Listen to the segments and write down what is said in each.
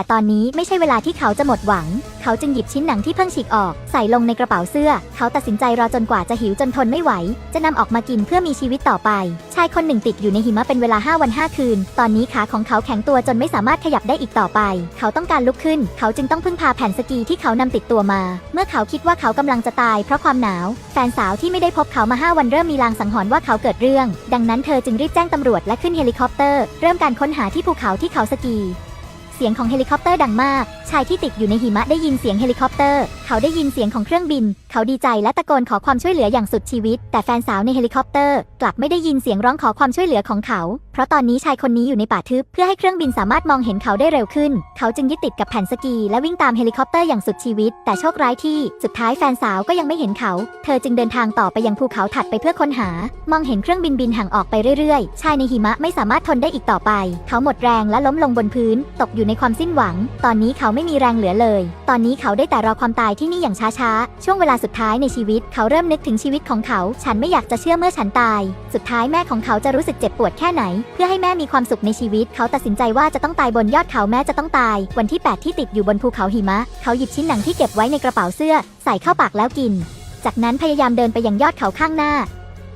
แต่ตอนนี้ไม่ใช่เวลาที่เขาจะหมดหวัง เขาจึงหยิบชิ้นหนังที่เพิ่งฉีกออก ใส่ลงในกระเป๋าเสื้อ เขาตัดสินใจรอจนกว่าจะหิวจนทนไม่ไหว จะนำออกมากินเพื่อมีชีวิตต่อไป ชายคนหนึ่งติดอยู่ในหิมะเป็นเวลา 5 วัน 5 คืน ตอนนี้ขาของเขาแข็งตัวจนไม่สามารถขยับได้อีกต่อไป เขาต้องการลุกขึ้น เขาจึงต้องพึ่งพาแผ่นสกีที่เขานำติดตัวมา เมื่อเขาคิดว่าเขากำลังจะตายเพราะความหนาว แฟนสาวที่ไม่ได้พบเขามา 5 วันเริ่มมีลางสังหรณ์ว่าเขาเกิดเรื่อง ดังนั้นเธอจึงรีบแจ้งตำรวจและขึ้นเฮลิคอปเตอร์ เริ่มการค้นหาที่ภูเขาที่เขาสกี สียงของเฮลิคอปเตอร์ดังมาก ชายที่ติดอยู่ในหิมะได้ยินเสียงเฮลิคอปเตอร์ เขาได้ยินเสียงของเครื่องบิน เขาดีใจและตะโกนขอความช่วยเหลืออย่างสุดชีวิต แต่แฟนสาวในเฮลิคอปเตอร์ กลับไม่ได้ยินเสียงร้องขอความช่วยเหลือของเขา เพราะตอนนี้ชายคนนี้อยู่ในป่าทึบ เพื่อให้เครื่องบินสามารถมองเห็นเขาได้เร็วขึ้น เขาจึงยึดติดกับแผ่นสกีและวิ่งตามเฮลิคอปเตอร์อย่างสุดชีวิต แต่โชคร้ายที่สุดท้ายแฟนสาวก็ยังไม่เห็นเขา เธอจึงเดินทางต่อไปยังภูเขาถัดไปเพื่อค้นหา มองเห็นเครื่องบินบินห่างออกไปเรื่อยๆ ชายในหิมะไม่สามารถทนได้อีกต่อไป เขาหมดแรงและล้มลงบนพื้น ตกอยู่ในความสิ้นหวัง ตอนนี้เขาไม่มีแรงเหลือเลย ตอนนี้เขาได้แต่รอความตายที่นี่อย่างช้าๆ ช่วงเวลาสุดท้ายในชีวิต เขาเริ่มนึกถึงชีวิตของเขา ฉันไม่อยากจะเชื่อเมื่อฉันตาย สุดท้ายแม่ของเขาจะรู้สึกเจ็บปวดแค่ไหน เพื่อให้แม่มีความสุขในชีวิต เขาตัดสินใจว่าจะต้องตายบนยอดเขาแม้จะต้องตาย วันที่ 8 ที่ติดอยู่บนภูเขาหิมะ เขาหยิบชิ้นหนังที่เก็บไว้ในกระเป๋าเสื้อ ใส่เข้าปากแล้วกิน จากนั้นพยายามเดินไปยังยอดเขาข้างหน้า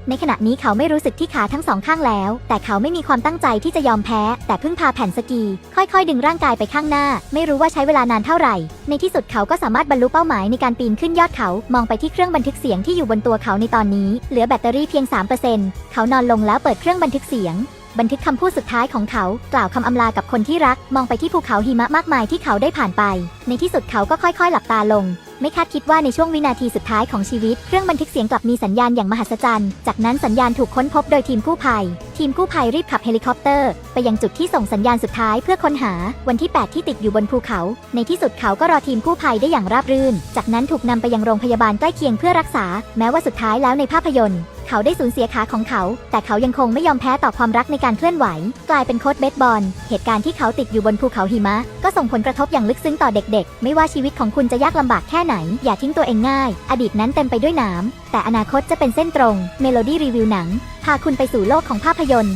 ในขณะนี้เขาไม่รู้สึกที่ขาทั้งสองข้างแล้ว แต่เขาไม่มีความตั้งใจที่จะยอมแพ้ แต่พึ่งพาแผ่นสกี ค่อยๆ ดึงร่างกายไปข้างหน้า ไม่รู้ว่าใช้เวลานานเท่าไหร่ ในที่สุดเขาก็สามารถบรรลุเป้าหมายในการปีนขึ้นยอดเขา มองไปที่เครื่องบันทึกเสียงที่อยู่บนตัวเขาในตอนนี้ เหลือแบตเตอรี่เพียง 3%เขานอนลงแล้วเปิดเครื่องบันทึกเสียง บันทึกคำพูดสุดท้ายของเขา กล่าวคำอำลากับคนที่รัก มองไปที่ภูเขาหิมะมากมายที่เขาได้ผ่านไป ในที่สุดเขาก็ค่อยๆ หลับตาลง ไม่คาดคิดว่าในช่วงวินาทีสุดท้ายของชีวิต เครื่องบันทึกเสียงกลับมีสัญญาณอย่างมหัศจรรย์ จากนั้นสัญญาณถูกค้นพบโดยทีมกู้ภัย ทีมกู้ภัยรีบขับเฮลิคอปเตอร์ ไปยังจุดที่ส่งสัญญาณสุดท้ายเพื่อค้นหา วันที่ 8 ที่ติดอยู่บนภูเขา ในที่สุดเขาก็รอทีมกู้ภัยได้อย่างราบรื่น จากนั้นถูกนำไปยังโรงพยาบาลใกล้เคียงเพื่อรักษา แม้ว่าสุดท้ายแล้วในภาพยนตร์ เขาได้สูญเสียขาของเขา แต่เขายังคงไม่ยอมแพ้ต่อความรักในการเคลื่อนไหว กลายเป็นโค้ชเบสบอล เหตุการณ์ที่เขาติดอยู่บนภูเขาหิมะ ก็ส่งผลกระทบอย่างลึกซึ้งต่อเด็กๆ ไม่ว่าชีวิตของคุณจะยากลำบากแค่ไหน อย่าทิ้งตัวเองง่าย อดีตนั้นเต็มไปด้วยน้ำแต่อนาคตจะเป็นเส้นตรง เมโลดี้รีวิวหนัง พาคุณไปสู่โลกของภาพยนตร์